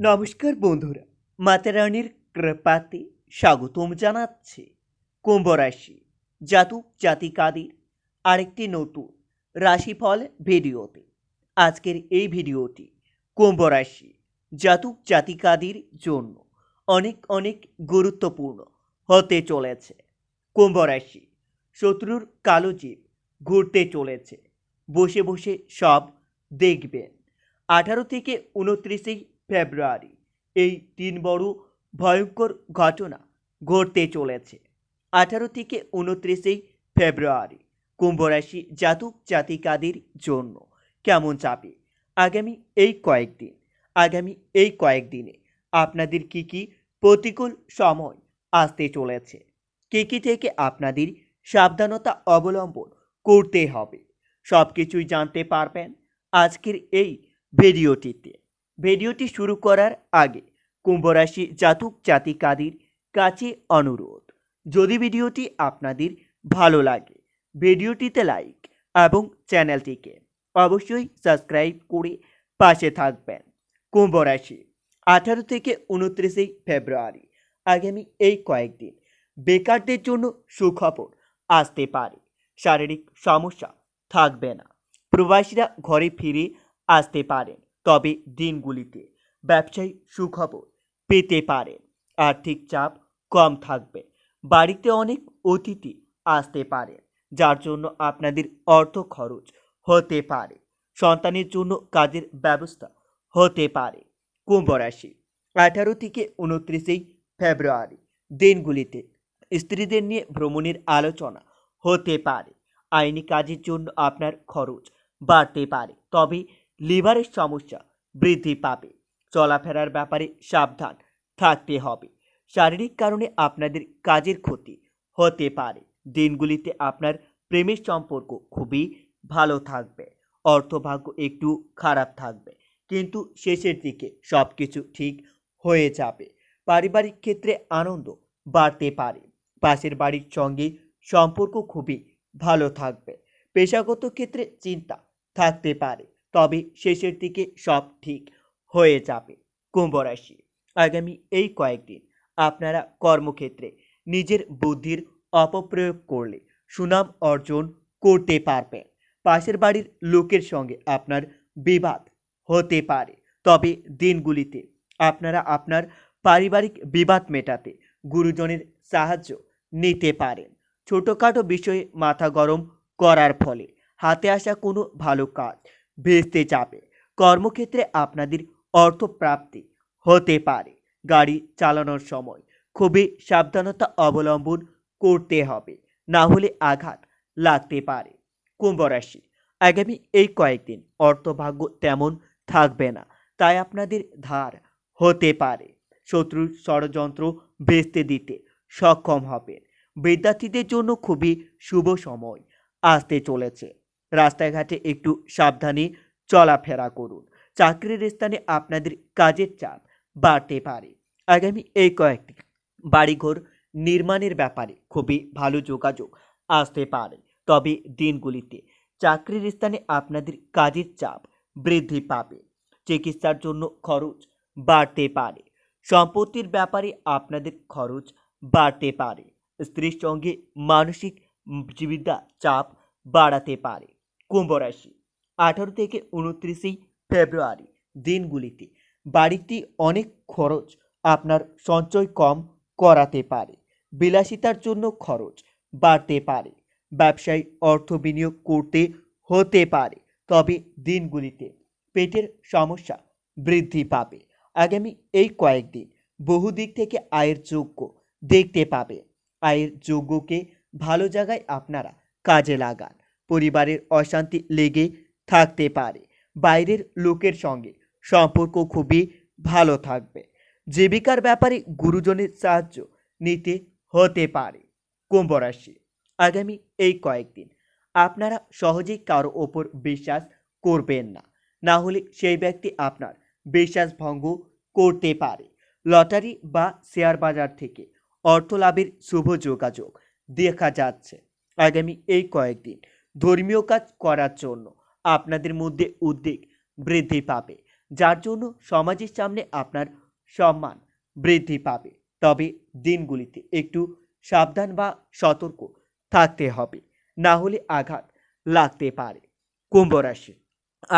নমস্কার বন্ধুরা, মাতা রানীর কৃপাতে স্বাগতম জানাচ্ছে কুম্ভ রাশি জাতক জাতিকাদের আরেকটি নতুন রাশিফল ভিডিওতে। আজকের এই ভিডিওটি কুম্ভ রাশি জাতক জাতিকাদের জন্য অনেক অনেক গুরুত্বপূর্ণ হতে চলেছে। কুম্ভ রাশি শত্রুর কালো জীব ঘুরতে চলেছে। বসে বসে সব দেখবেন। আঠারো থেকে উনত্রিশে ফেব্রুয়ারি। এই তিন বড় ভয়ঙ্কর ঘটনা ঘটতে চলেছে। আঠারো থেকে উনত্রিশেই ফেব্রুয়ারি কুম্ভরাশি জাতক জাতিকাদের জন্য কেমন চাপে আগামী এই কয়েকদিন, আগামী এই কয়েকদিনে আপনাদের কি কি প্রতিকূল সময় আসতে চলেছে? কী কী থেকে আপনাদের সাবধানতা অবলম্বন করতে হবে? সব কিছুই জানতে পারবেন আজকের এই ভিডিওটিতে। ভিডিওটি শুরু করার আগে কুম্ভরাশি জাতক জাতিকাদের কাছে অনুরোধ, যদি ভিডিওটি আপনাদের ভালো লাগে, ভিডিওটিতে লাইক এবং চ্যানেলটিকে অবশ্যই সাবস্ক্রাইব করে পাশে থাকবেন। কুম্ভরাশি, আঠারো থেকে উনত্রিশে ফেব্রুয়ারি, আগামী এই কয়েকদিন বেকারদের জন্য সুখবর আসতে পারে, শারীরিক সমস্যা থাকবে না, প্রবাসীরা ঘরে ফিরে আসতে পারেন। তবে দিনগুলিতে ব্যবসায়ী সুখবর পেতে পারেন আর্থিক চাপ কম থাকবে। বাড়িতে অনেক অতিথি আসতে পারে, যার জন্য আপনাদের অর্থ খরচ হতে পারে। সন্তানের জন্য কাজের ব্যবস্থা হতে পারে। কুম্ভ রাশি, আঠারো থেকে উনত্রিশেই ফেব্রুয়ারি দিনগুলিতে স্ত্রীদের নিয়ে ভ্রমণের আলোচনা হতে পারে। আইনি কাজের জন্য আপনার খরচ বাড়তে পারে। তবে লিভারের সমস্যা, বৃদ্ধি পাবে। চলাফেরার ব্যাপারে সাবধান থাকতে হবে। শারীরিক কারণে আপনাদের কাজের ক্ষতি হতে পারে। দিনগুলিতে আপনার প্রেমের সম্পর্ক খুবই ভালো থাকবে। অর্থভাগ্য একটু খারাপ থাকবে। কিন্তু শেষের দিকে সব কিছু ঠিক হয়ে যাবে। পারিবারিক ক্ষেত্রে আনন্দ বাড়তে পারে। পাশের বাড়ির সঙ্গে সম্পর্ক খুবই ভালো থাকবে। পেশাগত ক্ষেত্রে চিন্তা থাকতে পারে। তবে শেষের দিকে সব ঠিক হয়ে যাবে। কুম্ভ রাশি, আগামী এই কয়েকদিন আপনারা কর্মক্ষেত্রে নিজের বুদ্ধির অপপ্রয়োগ করলে সুনাম অর্জন করতে পারবেন। পাশের বাড়ির লোকের সঙ্গে আপনার বিবাদ হতে পারে। তবে দিনগুলিতে আপনারা আপনার পারিবারিক বিবাদ মেটাতে গুরুজনের সাহায্য নিতে পারেন। ছোটোখাটো বিষয়ে মাথা গরম করার ফলে হাতে আসা কোনো ভালো কাজ ভেস্তে যাবে। কর্মক্ষেত্রে আপনাদের অর্থপ্রাপ্তি হতে পারে। গাড়ি চালানোর সময় খুবই সাবধানতা অবলম্বন করতে হবে। না হলে আঘাত লাগতে পারে। কুম্ভ রাশি। আগামী এই কয়েকদিন অর্থভাগ্য তেমন থাকবে না, তাই আপনাদের ধার হতে পারে। শত্রুর ষড়যন্ত্র বেচতে দিতে সক্ষম হবেন। বিদ্যার্থীদের জন্য খুবই শুভ সময় আসতে চলেছে। রাস্তাঘাটে একটু সাবধানে চলাফেরা করুন। চাকরির স্থানে আপনাদের কাজের চাপ বাড়তে পারে। আগামী এই কয়েকটি বাড়িঘর নির্মাণের ব্যাপারে খুবই ভালো যোগাযোগ আসতে পারে। তবে দিনগুলিতে চাকরির স্থানে আপনাদের কাজের চাপ বৃদ্ধি পাবে। চিকিৎসার জন্য খরচ বাড়তে পারে। সম্পত্তির ব্যাপারে আপনাদের খরচ বাড়তে পারে। স্ত্রীর সঙ্গে মানসিক জীবিকা চাপ বাড়াতে পারে। কুম্ভ রাশি। আঠারো থেকে উনত্রিশে ফেব্রুয়ারি দিনগুলিতে বাড়িতে অনেক খরচ আপনার সঞ্চয় কম করাতে পারে। বিলাসিতার জন্য খরচ বাড়তে পারে। ব্যবসায় অর্থ বিনিয়োগ করতে হতে পারে। তবে দিনগুলিতে পেটের সমস্যা বৃদ্ধি পাবে। আগামী এই কয়েকদিন বহু দিক থেকে আয়ের যোগ্য দেখতে পাবে। আয়ের যোগ্যকে ভালো জায়গায় আপনারা কাজে লাগান। পরিবারের অশান্তি লেগে থাকতে পারে। বাইরের লোকের সঙ্গে সম্পর্ক খুবই ভালো থাকবে। জীবিকার ব্যাপারে গুরুজনের সাহায্য নিতে হতে পারে কুম্ভ রাশি। আগামী এই কয়েকদিন আপনারা সহজেই কারও ওপর বিশ্বাস করবেন না। না হলে সেই ব্যক্তি আপনার বিশ্বাস ভঙ্গ করতে পারে। লটারি বা শেয়ার বাজার থেকে অর্থ লাভের শুভ যোগাযোগ দেখা যাচ্ছে। আগামী এই কয়েকদিন ধর্মীয় কাজ করার জন্য আপনাদের মধ্যে উদ্বেগ বৃদ্ধি পাবে, যার জন্য সমাজের সামনে আপনার সম্মান বৃদ্ধি পাবে। তবে দিনগুলিতে একটু সাবধান বা সতর্ক থাকতে হবে, না হলে আঘাত লাগতে পারে। কুম্ভ রাশি,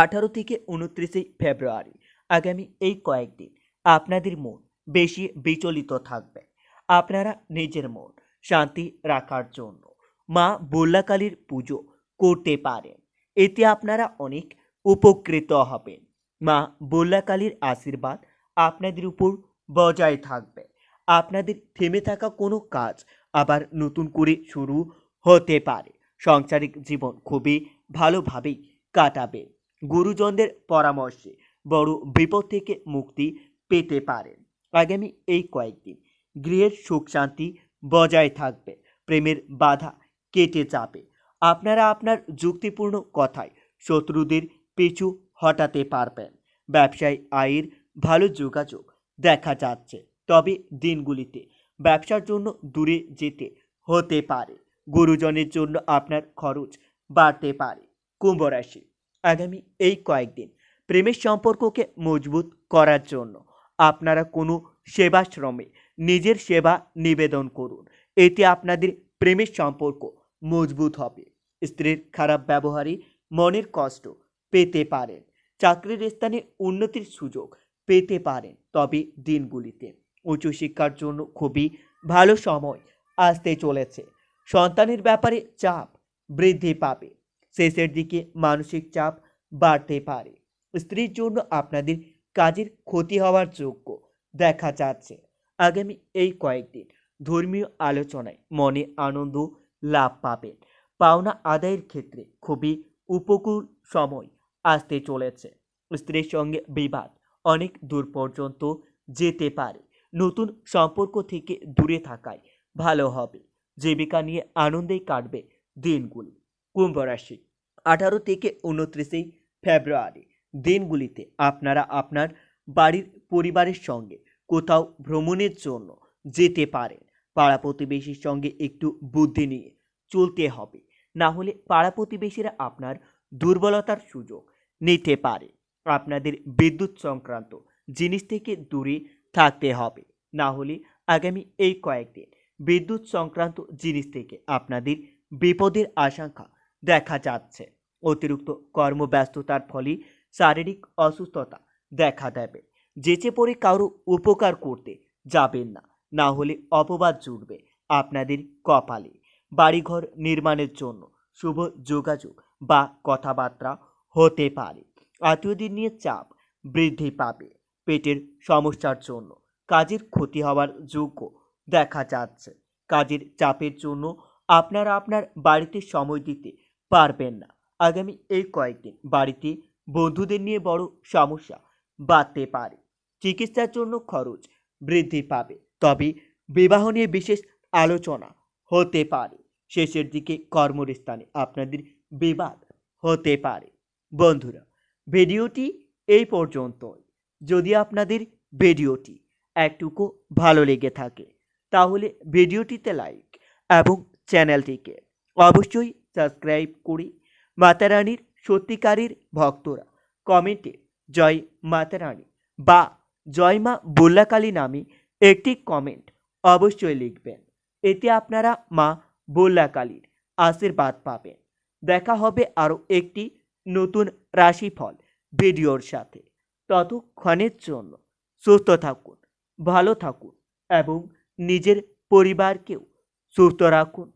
আঠারো থেকে উনত্রিশে ফেব্রুয়ারি, আগামী এই কয়েকদিন আপনাদের মন বেশি বিচলিত থাকবে। আপনারা নিজের মন শান্তি রাখার জন্য মা বল্লাকালীর পুজো করতে পারেন। এতে আপনারা অনেক উপকৃত হবেন। মা বল্লাকালীর আশীর্বাদ আপনাদের উপর বজায় থাকবে। আপনাদের থেমে থাকা কোনো কাজ আবার নতুন করে শুরু হতে পারে। সাংসারিক জীবন খুবই ভালোভাবেই কাটাবে। গুরুজনদের পরামর্শে বড় বিপদ থেকে মুক্তি পেতে পারেন। আগামী এই কয়েকদিন গৃহের সুখ শান্তি বজায় থাকবে। প্রেমের বাধা কেটে যাবে। আপনারা আপনার যুক্তিপূর্ণ কথায় শত্রুদের পিছু হটাতে পারবেন। ব্যবসায় আয়ের ভালো যোগাযোগ দেখা যাচ্ছে। তবে দিনগুলিতে ব্যবসার জন্য দূরে যেতে হতে পারে। গুরুজনের জন্য আপনার খরচ বাড়তে পারে। কুম্ভ রাশি, আগামী এই কয়েকদিন প্রেমের সম্পর্ককে মজবুত করার জন্য আপনারা কোনো সেবাশ্রমে নিজের সেবা নিবেদন করুন। এতে আপনাদের প্রেমের সম্পর্ক মজবুত হবে। স্ত্রীর খারাপ ব্যবহারে মনের কষ্ট পেতে পারেন চাকরির স্থানে উন্নতির সুযোগ পেতে পারেন তবে দিনগুলিতে। উচ্চশিক্ষার জন্য খুবই ভালো সময় আসতে চলেছে। সন্তানের ব্যাপারে চাপ বৃদ্ধি পাবে। শেষের দিকে মানসিক চাপ বাড়তে পারে। স্ত্রীর জন্য আপনাদের কাজের ক্ষতি হওয়ার যোগ্য দেখা যাচ্ছে। আগামী এই কয়েকদিন ধর্মীয় আলোচনায় মনে আনন্দ লাভ পাবেন। পাওনা আদায়ের ক্ষেত্রে খুবই উপকূল সময় আসতে চলেছে। স্ত্রীর সঙ্গে বিবাদ অনেক দূর পর্যন্ত যেতে পারে। নতুন সম্পর্ক থেকে দূরে থাকায় ভালো হবে। জীবিকা নিয়ে আনন্দেই কাটবে দিনগুলি। কুম্ভ রাশি, আঠারো থেকে উনত্রিশে ফেব্রুয়ারি। দিনগুলিতে আপনারা আপনার বাড়ির পরিবারের সঙ্গে কোথাও ভ্রমণের জন্য যেতে পারেন। পাড়া প্রতিবেশীর সঙ্গে একটু বুদ্ধি নিয়ে চলতে হবে। না হলে পাড়া প্রতিবেশীরা আপনার দুর্বলতার সুযোগ নিতে পারে। আপনাদের বিদ্যুৎ সংক্রান্ত জিনিস থেকে দূরে থাকতে হবে। না হলে আগামী এই কয়েকদিন বিদ্যুৎ সংক্রান্ত জিনিস থেকে আপনাদের বিপদের আশঙ্কা দেখা যাচ্ছে। অতিরিক্ত কর্মব্যস্ততার ফলে শারীরিক অসুস্থতা দেখা দেবে। যেচে পড়ে কারও উপকার করতে যাবেন না। না হলে অপবাদ জুটবে আপনাদের কপালে। বাড়িঘর নির্মাণের জন্য। শুভ যোগাযোগ বা কথাবার্তা হতে পারে। আত্মীয়দের নিয়ে চাপ বৃদ্ধি পাবে পেটের সমস্যার জন্য। কাজের ক্ষতি হওয়ার যোগ্য দেখা যাচ্ছে। কাজের চাপের জন্য আপনারা আপনার বাড়িতে সময় দিতে পারবেন না। আগামী এই কয়েকদিন বাড়িতে বন্ধুদের নিয়ে বড় সমস্যা বাড়তে পারে। চিকিৎসার জন্য খরচ বৃদ্ধি পাবে। তবে বিবাহ নিয়ে বিশেষ আলোচনা হতে পারে। শেষের দিকে কর্মস্থানে আপনাদের বিবাদ হতে পারে। বন্ধুরা, ভিডিওটি এই পর্যন্তই। যদি আপনাদের ভিডিওটি একটুকু ভালো লেগে থাকে, তাহলে ভিডিওটিতে লাইক এবং চ্যানেলটিকে অবশ্যই সাবস্ক্রাইব করি মাতারানীর সত্যিকারের ভক্তরা কমেন্টে জয় মাতারানী বা জয় মা বল্লাকালী নামে একটি কমেন্ট অবশ্যই লিখবেন। এতে আপনারা মা বল্লাকালীর আশীর্বাদ পাবেন। দেখা হবে আরও একটি নতুন রাশিফল ভিডিওর সাথে। ততক্ষণের জন্য সুস্থ থাকুন, ভালো থাকুন এবং নিজের পরিবারকেও সুস্থ রাখুন।